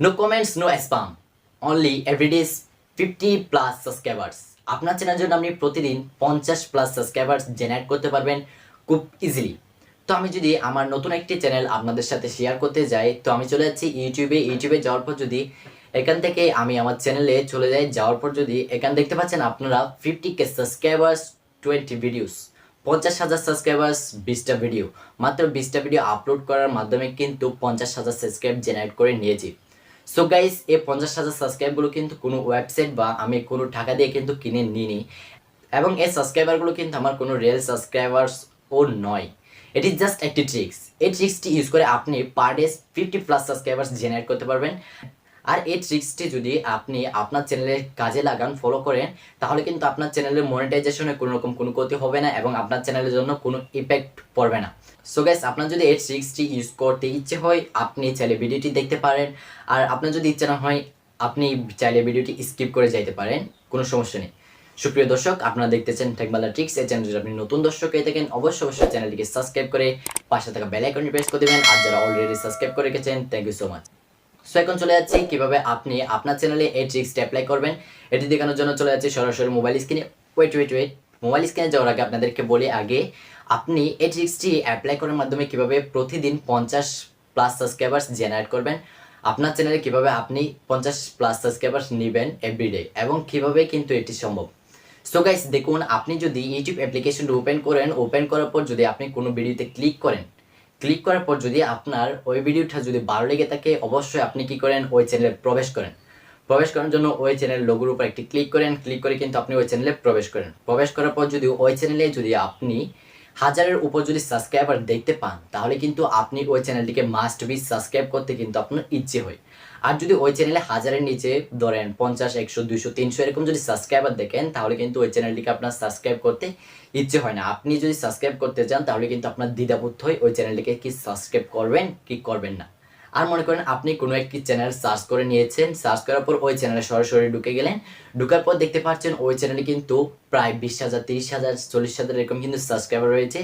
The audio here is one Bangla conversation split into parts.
No comments, no spam. Only everyday 50 plus subscribers. আপনার চ্যানেল জন্য আপনি প্রতিদিন পঞ্চাশ প্লাস সাবস্ক্রাইবার্স জেনারেট করতে পারবেন খুব ইজিলি তো আমি যদি আমার নতুন একটি চ্যানেল আপনাদের সাথে শেয়ার করতে যাই তো আমি চলে যাচ্ছি ইউটিউবে ইউটিউবে যাওয়ার পর যদি এখান থেকে আমি আমার চ্যানেলে চলে যাই যাওয়ার পর যদি এখান দেখতে পাচ্ছেন আপনারা fifty K subscribers twenty videos পঞ্চাশ হাজার সাবস্ক্রাইবার্স বিশটা ভিডিও মাত্র বিশটা ভিডিও আপলোড করার মাধ্যমে কিন্তু পঞ্চাশ হাজার সাবস্ক্রাইব জেনারেট করে নিয়েছি সো গাইস এই পঞ্চাশ হাজার সাবস্ক্রাইবগুলো কিন্তু কোনো ওয়েবসাইট বা আমি কোনো টাকা দিয়ে কিন্তু কিনে নিইনি। এবং এই সাবস্ক্রাইবারগুলো কিন্তু আমার কোনো রিয়েল ও নয়। এটি জাস্ট একটি ট্রিক্স এই ট্রিক্সটি ইউজ করে আপনি per day fifty plus subscribers generate করতে পারবেন। আর এই ট্রিক্সটি যদি আপনি আপনার চ্যানেলের কাজে লাগান ফলো করেন, তাহলে কিন্তু আপনার চ্যানেলের মনিটাইজেশনে কোনো রকম কোনো ক্ষতি হবে না এবং আপনার চ্যানেলের জন্য কোনো ইফেক্ট পড়বে না। সো গ্যাস আপনার যদি এই ট্রিক্সটি ইউজ করতে ইচ্ছে হয়, আপনি চাইলে ভিডিওটি দেখতে পারেন। আর আপনার যদি ইচ্ছে না হয়, আপনি চাইলে ভিডিওটি স্কিপ করে যাইতে পারেন। কোনো সমস্যা নেই। সুপ্রিয় দর্শক, আপনারা দেখতেছেন টেকবালা ট্রিক্স এই চ্যানেল যদি আপনি নতুন দর্শক হয়ে থাকেন, অবশ্যই অবশ্যই চ্যানেলটিকে সাবস্ক্রাইব করে পাশে থাকা বেল আইকনটি প্রেস করে দেবেন। আর যারা অলরেডি সাবস্ক্রাইব করে রেখেছেন thank you so much so এখন চলে যাচ্ছি কীভাবে আপনি আপনার চ্যানেলে এই ট্রিক্সটি অ্যাপ্লাই করবেন। এটি দেখানোর জন্য চলে যাচ্ছি সরাসরি মোবাইল স্ক্রিনে ওয়েট ওয়েট ওয়েট মোবাইল স্ক্রিনে যাওয়ার আগে আপনাদেরকে বলি আগে, আপনি এই ট্রিক্সটি অ্যাপ্লাই করার মাধ্যমে কীভাবে প্রতিদিন পঞ্চাশ প্লাস সাবস্ক্রাইবার্স জেনারেট করবেন, আপনার চ্যানেলে কীভাবে আপনি পঞ্চাশ প্লাস সাবস্ক্রাইবার্স নেবেন এভরিডে এবং কীভাবে কিন্তু এটি সম্ভব। সো গাইস দেখুন, আপনি যদি ইউটিউব অ্যাপ্লিকেশনটা ওপেন করেন ওপেন করার পর যদি আপনি কোনো ভিডিওতে ক্লিক করেন ক্লিক করার পর যদি আপনার ওই ভিডিওটা যদি ভালো লেগে থাকে, অবশ্যই আপনি কি করেন? ওই চ্যানেলে প্রবেশ করেন। প্রবেশ করার জন্য ওই চ্যানেল লোগোর উপর একটি ক্লিক করেন। ক্লিক করে কিন্তু আপনি ওই চ্যানেলে প্রবেশ করেন। প্রবেশ করার পর যদি ওই চ্যানেলে যদি আপনি হাজারের উপর যদি সাবস্ক্রাইবার দেখতে পান, তাহলে কিন্তু আপনি ওই চ্যানেলটিকে মাস্ট বি সাবস্ক্রাইব করতে কিন্তু আপনার ইচ্ছে হয়। আর যদি ওই চ্যানেলে হাজারের নিচে ধরেন পঞ্চাশ, একশো, দুইশো, তিনশো এরকম যদি সাবস্ক্রাইবার দেখেন, তাহলে কিন্তু ওই চ্যানেলটিকে আপনার সাবস্ক্রাইব করতে ইচ্ছে হয় না। আপনি যদি সাবস্ক্রাইব করতে চান, তাহলে কিন্তু আপনার দ্বিধাবোধ হয় ওই চ্যানেলটিকে কি সাবস্ক্রাইব করবেন, কি করবেন না। আর মনে করেন আপনি কোনো একটি চ্যানেল সার্চ করে নিয়েছেন সার্চ করার পর ওই চ্যানেলে সরাসরি ঢুকে গেলেন, ঢুকার পর দেখতে পাচ্ছেন ওই চ্যানেলে কিন্তু প্রায় বিশ হাজার, তিরিশ হাজার, চল্লিশ হাজার এরকম কিন্তু সাবস্ক্রাইবার রয়েছে।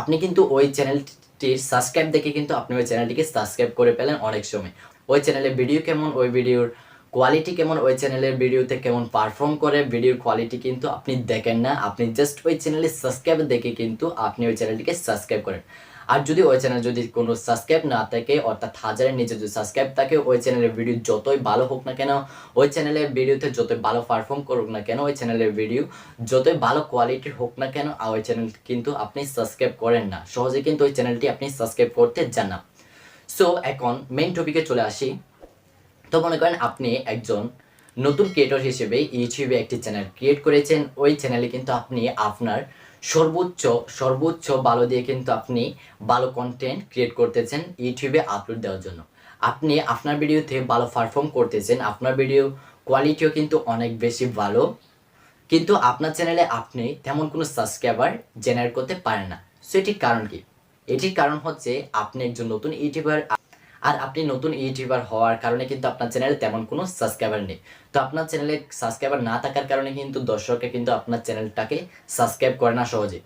আপনি কিন্তু ওই চ্যানেলটির সাবস্ক্রাইব দেখে কিন্তু আপনি ওই চ্যানেলটিকে সাবস্ক্রাইব করে পেলেন অনেক সময়। ওই চ্যানেলের ভিডিও কেমন ওই ভিডিওর কোয়ালিটি কেমন ওই চ্যানেলের ভিডিওতে কেমন পারফর্ম করে ভিডিওর কোয়ালিটি কিন্তু আপনি দেখেন না আপনি জাস্ট ওই চ্যানেলে সাবস্ক্রাইব দেখে কিন্তু আপনি ওই চ্যানেলটিকে সাবস্ক্রাইব করেন আর যদি ওই চ্যানেল যদি কোনো সাবস্ক্রাইব না থাকে অর্থাৎ হাজারের নিচে যদি সাবস্ক্রাইব থাকে ওই চ্যানেলের ভিডিও যতই ভালো হোক না কেন ওই চ্যানেলের ভিডিওতে যতই ভালো পারফর্ম করুক না কেন ওই চ্যানেলের ভিডিও যতই ভালো কোয়ালিটির হোক না কেন ওই চ্যানেল কিন্তু আপনি সাবস্ক্রাইব করেন না সহজে কিন্তু ওই চ্যানেলটি আপনি সাবস্ক্রাইব করতে যান সো এখন মেইন টপিকে চলে আসি। তো মনে করেন আপনি একজন নতুন ক্রিয়েটর হিসেবে ইউটিউবে একটি চ্যানেল ক্রিয়েট করেছেন। ওই চ্যানেলে কিন্তু আপনি আপনার সর্বোচ্চ সর্বোচ্চ ভালো দিয়ে কিন্তু আপনি ভালো কন্টেন্ট ক্রিয়েট করতেছেন ইউটিউবে আপলোড দেওয়ার জন্য। আপনি আপনার ভিডিওতে ভালো পারফর্ম করতেছেন, আপনার ভিডিও কোয়ালিটিও কিন্তু অনেক বেশি ভালো। কিন্তু আপনার চ্যানেলে আপনি তেমন কোনো সাবস্ক্রাইবার জেনারেট করতে পারেন না। সো কারণ কি? এটির কারণ হচ্ছে আপনি একজন নতুন ইউটিউবার, আর আপনি নতুন ইউটিউবার হওয়ার কারণে কিন্তু আপনার চ্যানেলে তেমন কোনো সাবস্ক্রাইবার নেই। তো আপনার চ্যানেলে সাবস্ক্রাইবার না থাকার কারণে কিন্তু দর্শকরা কিন্তু আপনার চ্যানেলটাকে সাবস্ক্রাইব করে না সহজে।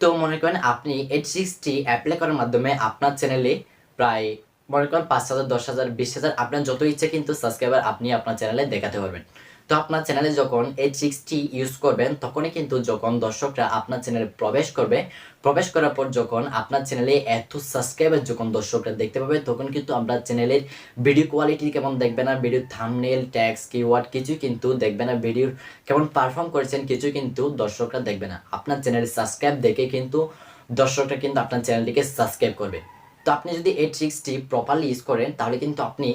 তো মনে করেন আপনি এইট সিক্সটি অ্যাপ্লাই করার মাধ্যমে আপনার চ্যানেলে প্রায় মনে করেন পাঁচ হাজার, দশ হাজার, বিশ হাজার, আপনার যত ইচ্ছে কিন্তু সাবস্ক্রাইবার আপনি আপনার চ্যানেলে দেখাতে পারবেন। তো আপনার চ্যানেলে যখন এইট সিক্সটি ইউজ করবেন, তখনই কিন্তু যখন দর্শকরা আপনার চ্যানেলে প্রবেশ করবে, প্রবেশ করার পর যখন আপনার চ্যানেলে এত সাবস্ক্রাইবার যখন দর্শকরা দেখতে পাবে, তখন কিন্তু আপনার চ্যানেলের ভিডিও কোয়ালিটি কেমন দেখবে না ভিডিও থামনেল ট্যাক্স কিওয়ার্ড কিছু কিন্তু দেখবে না ভিডিওর কেমন পারফর্ম করেছেন কিছু কিন্তু দর্শকরা দেখবে না। আপনার চ্যানেলের সাবস্ক্রাইব দেখে কিন্তু দর্শকরা কিন্তু আপনার চ্যানেলটিকে সাবস্ক্রাইব করবে। তো আপনি যদি এই ট্রিক্সটি প্রপারলি ইউজ করেন, তাহলে কিন্তু আপনি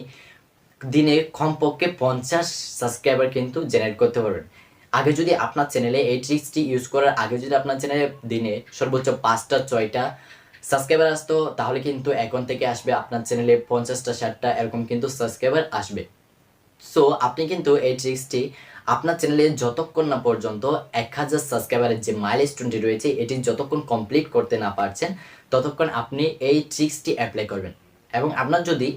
দিনে কমপক্ষে পঞ্চাশ সাবস্ক্রাইবার কিন্তু জেনারেট করতে পারবেন। আগে যদি আপনার চ্যানেলে এই ট্রিক্সটি ইউজ করার, আগে যদি আপনার চ্যানেলে দিনে সর্বোচ্চ পাঁচটা, ছয়টা সাবস্ক্রাইবার আসতো, তাহলে কিন্তু এখন থেকে আসবে আপনার চ্যানেলে পঞ্চাশটা, ষাটটা, এরকম কিন্তু সাবস্ক্রাইবার আসবে। সো আপনি কিন্তু এই ট্রিক্সটি আপনার চ্যানেলে যতক্ষণ না পর্যন্ত এক হাজার সাবস্ক্রাইবারের যে মাইলস্টোনটি রয়েছে, এটি যতক্ষণ কমপ্লিট করতে না পারছেন, ততক্ষণ আপনি এই ট্রিক্সটি অ্যাপ্লাই করবেন। এবং আপনার যদি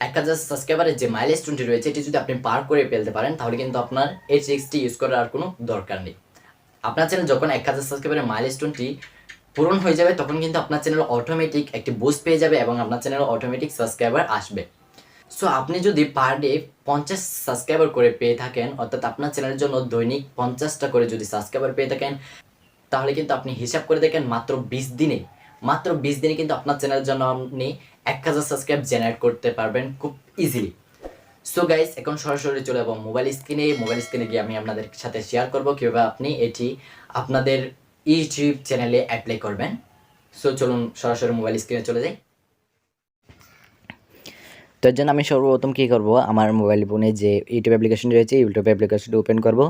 এক হাজার সাবস্ক্রাইবারের যে মাইলেজ মাইলস্টোনটি রয়েছে, এটি যদি আপনি পার করে ফেলতে পারেন, তাহলে কিন্তু আপনার এই ট্রিক্সটি ইউজ করার আর কোনো দরকার নেই। আপনার চ্যানেল যখন এক হাজার সাবস্ক্রাইবারের মাইলস্টোনটি পূরণ হয়ে যাবে, তখন কিন্তু আপনার চ্যানেল অটোমেটিক একটি বুস্ট পেয়ে যাবে এবং আপনার চ্যানেল অটোমেটিক সাবস্ক্রাইবার আসবে। সো আপনি যদি পার ডে পঞ্চাশ সাবস্ক্রাইবার করে পেয়ে থাকেন, অর্থাৎ আপনার চ্যানেলের জন্য দৈনিক পঞ্চাশটা করে যদি সাবস্ক্রাইবার পেয়ে থাকেন, তাহলে কিন্তু আপনি হিসাব করে দেখেন মাত্র বিশ দিনে। মাত্র বিশ দিনে কিন্তু আপনার চ্যানেলের জন্য আপনি এক হাজার সাবস্ক্রাইব জেনারেট করতে পারবেন খুব ইজিলি সো গাইস এখন সরাসরি চলে যাব মোবাইল স্ক্রিনে মোবাইল স্ক্রিনে গিয়ে আমি আপনাদের সাথে শেয়ার করব কীভাবে আপনি এটি আপনাদের ইউটিউব চ্যানেলে অ্যাপ্লাই করবেন। সো চলুন সরাসরি মোবাইল স্ক্রিনে চলে যাই। তো এর জন্য আমি সর্বপ্রথম কী করব? আমার মোবাইল ফোনে যে ইউটিউব অ্যাপ্লিকেশন রয়েছে ইউটিউব অ্যাপ্লিকেশনটা ওপেন করব।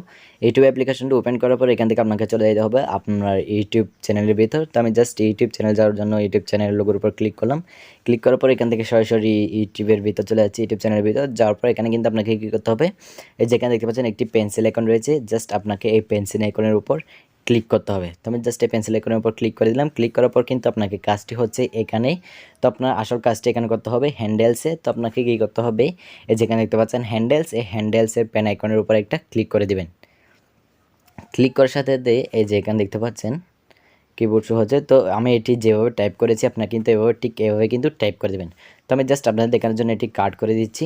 ইউটিউব অ্যাপ্লিকেশনটা ওপেন করার পর এখান থেকে আপনাকে চলে যেতে হবে আপনার ইউটিউব চ্যানেলের ভিতর। তো আমি জাস্ট ইউটিউব চ্যানেল যাওয়ার জন্য ইউটিউব চ্যানেলের লোগোর উপর ক্লিক করলাম। ক্লিক করার পর এখান থেকে সরাসরি ইউটিউবের ভিতর চলে যাচ্ছে ইউটিউব চ্যানেলের ভিতর। যাওয়ার পর এখানে কিন্তু আপনাকে কী করতে হবে? এই যেখানে দেখতে পাচ্ছেন একটি পেন্সিল আইকন রয়েছে। জাস্ট আপনাকে এই পেন্সিল আইকনের উপর ক্লিক করতে হবে। তো আমি জাস্ট এই পেন্সিল আইকনের উপর ক্লিক করে দিলাম। ক্লিক করার পর কিন্তু আপনাকে কাজটি হচ্ছে এখানেই। তো আপনার আসল কাজটি এখানে করতে হবে হ্যান্ডেলসে তো আপনাকে কী করতে হবে? এই যেখানে দেখতে পাচ্ছেন হ্যান্ডেলস এই হ্যান্ডেলসের পেন আইকনের উপর একটা ক্লিক করে দিবেন। ক্লিক করার সাথে এই যে এখানে দেখতে পাচ্ছেন কিবোর্ড শো হচ্ছে। তো আমি এটি যেভাবে টাইপ করেছি, আপনার কিন্তু এভাবে ঠিক এভাবে কিন্তু টাইপ করে দেবেন। তো আমি জাস্ট আপনাদের দেখানোর জন্য এটি কাট করে দিচ্ছি।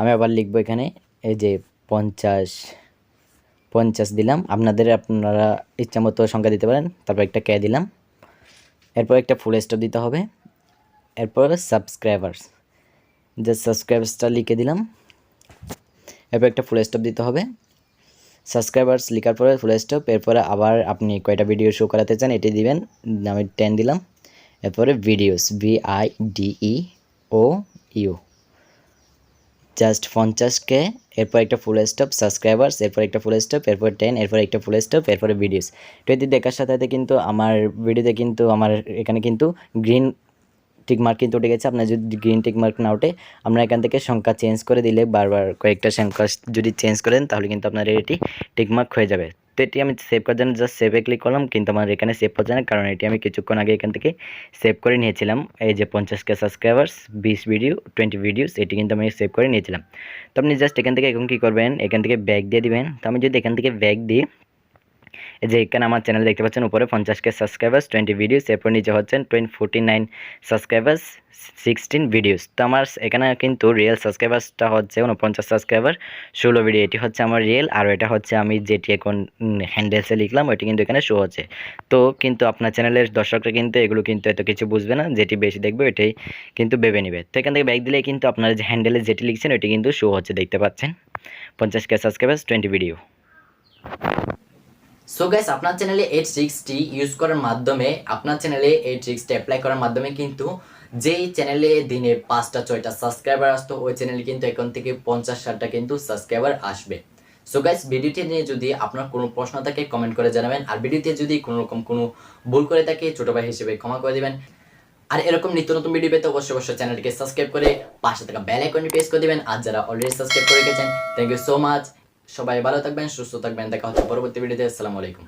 আমি আবার লিখব এখানে এই যে পঞ্চাশ পঞ্চাশ দিলাম। আপনাদের আপনারা ইচ্ছা মতো সংখ্যা দিতে পারেন। তারপর একটা কে দিলাম। এরপর একটা ফুল স্টপ দিতে হবে। এরপর সাবস্ক্রাইবার্স যে সাবস্ক্রাইবার্সটা লিখে দিলাম। এরপর একটা ফুল স্টপ দিতে হবে। সাবস্ক্রাইবার্স লেখার পরে ফুল স্টপ এরপরে আবার আপনি কয়টা ভিডিও শো করাতে চান এটি দিবেন। আমি টেন দিলাম। এরপরে videos V I D E O U just পঞ্চাশ কে এরপর একটা ফুল স্টপ সাবস্ক্রাইবার্স এরপর একটা ফুল স্টপ এরপর টেন এরপর একটা ফুল স্টপ এরপরে ভিডিওস তো এটি দেখার সাথে সাথে কিন্তু আমার ভিডিওতে কিন্তু আমার এখানে কিন্তু গ্রিন টিকমার্ক কিন্তু উঠে গেছে। আপনার যদি গ্রিন টিকমার্ক না ওঠে আমরা এখান থেকে সংখ্যা চেঞ্জ করে দিলে বারবার কয়েকটা সংখ্যা যদি চেঞ্জ করেন, তাহলে কিন্তু আপনার এটি টিকমার্ক হয়ে যাবে। তো এটি আমি সেভ করার জন্য জাস্ট সেভে ক্লিক করলাম, কিন্তু আমার এখানে সেভ হচ্ছে না কারণ এটি আমি কিছুক্ষণ আগে এখান থেকে সেভ করে নিয়েছিলাম। এই যে পঞ্চাশ কে সাবস্ক্রাইবার্স বিশ ভিডিও টোয়েন্টি ভিডিওস এটি কিন্তু আমি সেভ করে নিয়েছিলাম। তো আপনি জাস্ট এখান থেকে এখন কী করবেন? এখান থেকে ব্যাগ দিয়ে দিবেন। তো আমি যদি এখান থেকে ব্যাগ দিই এই যে এখানে আমার চ্যানেল দেখতে পাচ্ছেন, উপরে পঞ্চাশ কে সাবস্ক্রাইবার্স টোয়েন্টি ভিডিওস এরপর নিচে হচ্ছেন twenty forty nine subscribers sixteen videos তো আমার এখানে কিন্তু রিয়েল সাবস্ক্রাইবার্সটা হচ্ছে উনপঞ্চাশ সাবস্ক্রাইবার ষোলো ভিডিও এটি হচ্ছে আমার রিয়েল আর এটা হচ্ছে আমি যেটি এখন হ্যান্ডেলসে লিখলাম, ওইটি কিন্তু এখানে শো হচ্ছে তো কিন্তু আপনার চ্যানেলের দর্শকরা কিন্তু এগুলো কিন্তু এত কিছু বুঝবে না, যেটি বেশি দেখবে ওইটাই কিন্তু ভেবে নেবে। তো এখান থেকে ব্যাগ দিলে কিন্তু আপনার যে হ্যান্ডেলে যেটি লিখছেন, ওইটি কিন্তু শো হচ্ছে, দেখতে পাচ্ছেন। পঞ্চাশ K subscribers twenty video so guys আপনার চ্যানেলে এই ট্রিক্সটি ইউজ করার মাধ্যমে, আপনার চ্যানেলে এই ট্রিক্সটি অ্যাপ্লাই করার মাধ্যমে কিন্তু যেই চ্যানেলে দিনে পাঁচটা, ছয়টা সাবস্ক্রাইবার আসতো, ওই চ্যানেলে কিন্তু এখন থেকে পঞ্চাশ, ষাটটা কিন্তু সাবস্ক্রাইবার আসবে। সো গাইস ভিডিওটি নিয়ে যদি আপনার কোনো প্রশ্ন থাকে কমেন্ট করে জানাবেন। আর ভিডিওতে যদি কোনো রকম কোনো ভুল করে থাকে, ছোটো ভাই হিসেবে ক্ষমা করে দেবেন। আর এরকম নিত্য নতুন ভিডিও পেতে অবশ্যই অবশ্যই চ্যানেলটিকে সাবস্ক্রাইব করে পাশে থাকা বেল আইকনটি প্রেস করে দিবেন। আর যারা অলরেডি সাবস্ক্রাইব করে গেছেন থ্যাংক ইউ সো মাচ সবাই ভালো থাকবেন সুস্থ থাকবেন দেখা হচ্ছে পরবর্তী ভিডিওতে। আসসালামু আলাইকুম।